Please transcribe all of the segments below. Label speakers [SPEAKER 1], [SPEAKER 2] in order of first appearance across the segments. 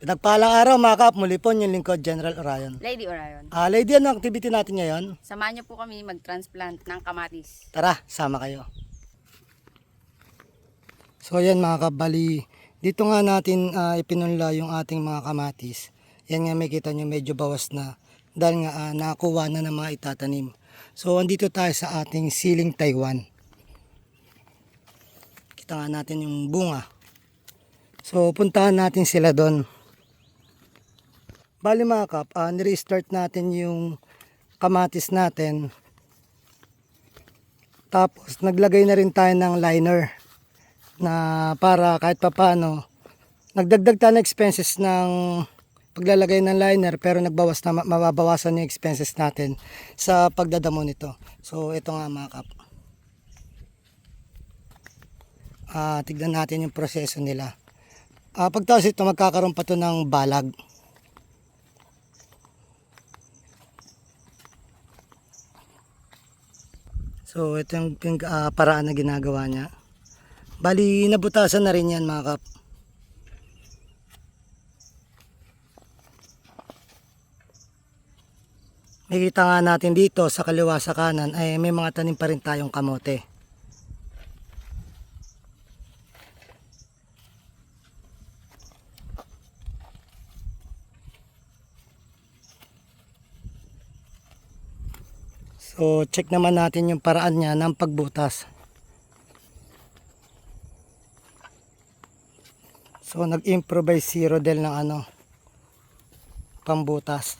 [SPEAKER 1] Pinagpalang araw mga kap, muli po yung lingkod General Orion.
[SPEAKER 2] Lady Orion.
[SPEAKER 1] Ah, lady, ano ang activity natin ngayon?
[SPEAKER 2] Samahan niyo po kami mag-transplant ng kamatis.
[SPEAKER 1] Tara, sama kayo. So yan mga kap, bali, dito nga natin ah, ipinunla yung ating mga kamatis. Yan nga may kita nyo medyo bawas na dahil nga ah, nakakuha na ng mga itatanim. So andito tayo sa ating siling Taiwan. Kita nga natin yung bunga. So puntahan natin sila doon. Bali mga kap, ah, nirestart natin yung kamatis natin. Tapos naglagay na rin tayo ng liner na para kahit papano nagdagdag tayo ng expenses ng paglalagay ng liner pero nagbawas na mababawasan yung expenses natin sa pagdadamo nito. So ito nga mga kap. Ah, tignan natin yung proseso nila. Ah, pagtaas ito magkakaroon pa to ng balag. So ito yung ping- ah, paraan na ginagawa niya. Bali nabutasan na rin yan mga kap. Makikita nga natin dito sa kaliwa sa kanan ay may mga tanim pa rin tayong kamote. So check naman natin yung paraan niya ng pagbutas. So nag-improvise si Rodel ng ano pambutas.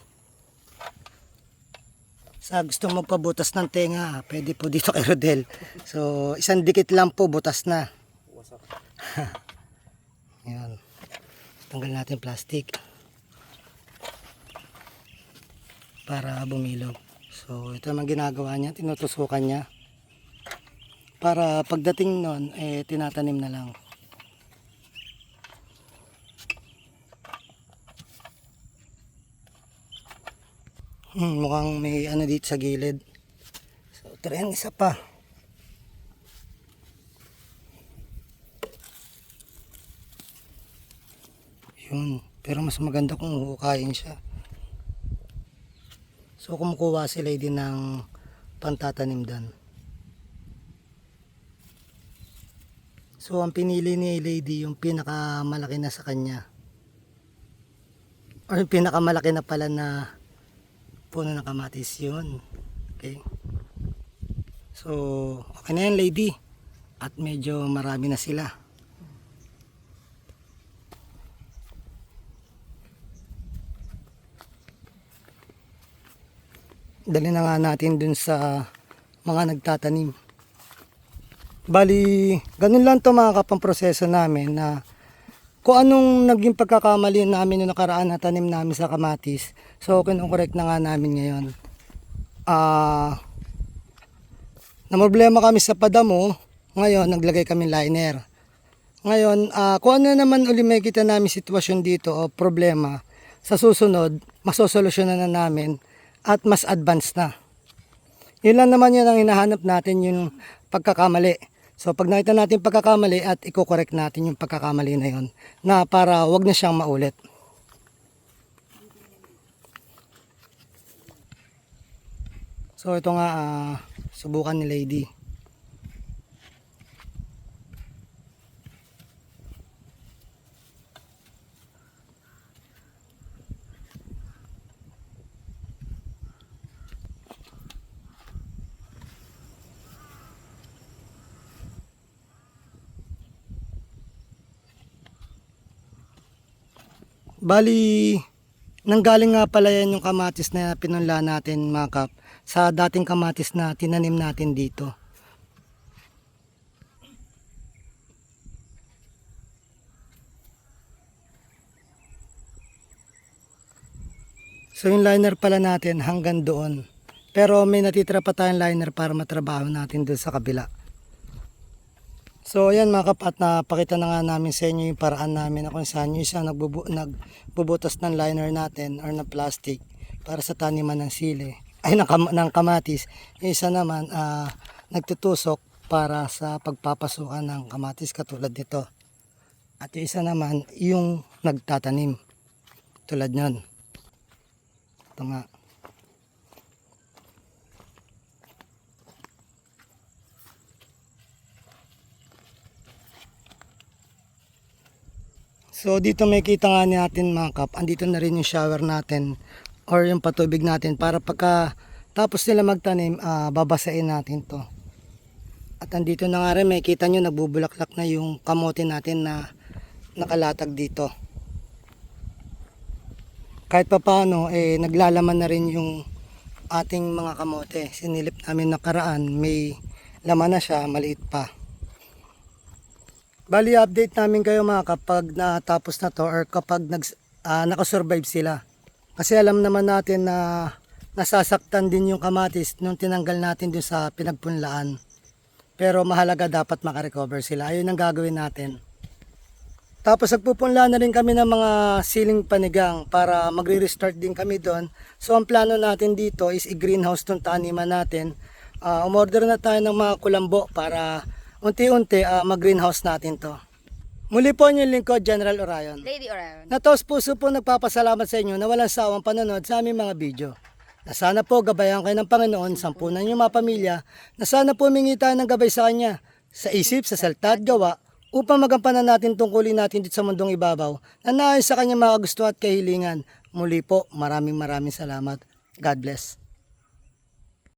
[SPEAKER 1] Sa gusto mo pabutas ng tenga, pwede po dito kay Rodel. So isang dikit lang po butas na. Yan. Tanggal natin plastic. Para bumilog. So ito naman ginagawa niya, tinutusukan niya. Para pagdating nun, eh tinatanim na lang. Hmm, mukhang may ano dito sa gilid. So, tren isa pa. Yun. Pero mas maganda kung hukayin siya. So, kumukuha si lady ng pantatanim doon. So, ang pinili ni lady yung pinakamalaki na sa kanya. Or yung pinakamalaki na pala na puno ng kamatis yun. Okay. So, okay na yan lady. At medyo marami na sila. Dali na nga natin dun sa mga nagtatanim. Bali, ganun lang to mga kapang proseso namin na kung anong naging pagkakamali namin noong nakaraan na tanim namin sa kamatis. So, kinukorek na nga namin ngayon. Ah, na problema kami sa padamo, ngayon naglagay kami liner. Ngayon, ah, kung ano naman uli may kita namin sitwasyon dito o problema, sa susunod, masosolusyonan na namin at mas advanced na. Yun lang naman yun ang hinahanap natin yung pagkakamali. So pag nakita natin pagkakamali at i-correct natin yung pagkakamali na yun na para wag na siyang maulit. So ito nga ah, subukan ni Lady. Bali, nanggaling nga pala yan yung kamatis na pinunla natin mga kap sa dating kamatis na tinanim natin dito. So yung liner pala natin hanggang doon. Pero may natitira pa tayong liner para matrabaho natin doon sa kabila. So ayan mga kapat, napakita na nga namin sa inyo yung paraan namin na kung saan yung isa nagbubu nagbubutas ng liner natin or ng plastic para sa taniman ng sili ay ng, kam- ng kamatis. Yung isa naman ah, nagtutusok para sa pagpapasukan ng kamatis katulad nito. At yung isa naman yung nagtatanim. Tulad nyan. Ito nga. So dito may kita nga natin mga kap, andito na rin yung shower natin or yung patubig natin para pagka tapos nila magtanim, ah, babasain natin to. At andito na nga rin, may kita nyo nagbubulaklak na yung kamote natin na nakalatag dito. Kahit pa paano, eh, naglalaman na rin yung ating mga kamote. Sinilip namin nakaraan, may laman na siya, maliit pa. Bali, update namin kayo mga kapag natapos na to or kapag nag, ah, nakasurvive sila. Kasi alam naman natin na nasasaktan din yung kamatis nung tinanggal natin dun sa pinagpunlaan. Pero mahalaga dapat makarecover sila. Ayun ang gagawin natin. Tapos nagpupunla na rin kami ng mga siling panigang para magre-restart din kami doon. So ang plano natin dito is i-greenhouse tong taniman natin. Ah, umorder na tayo ng mga kulambo para unti-unti ah, mag-greenhouse natin to. Muli po yung lingkod, General Orion.
[SPEAKER 2] Lady Orion.
[SPEAKER 1] Na taos puso po nagpapasalamat sa inyo na walang sawang panonood sa aming mga video. Na sana po gabayan kayo ng Panginoon, sampunan niyo mga pamilya, na sana po tayo ng gabay sa Kanya, sa isip, sa salita at gawa, upang magampanan natin tungkulin natin dito sa mundong ibabaw, na naayon sa Kanya mga gusto at kahilingan. Muli po, maraming maraming salamat. God bless.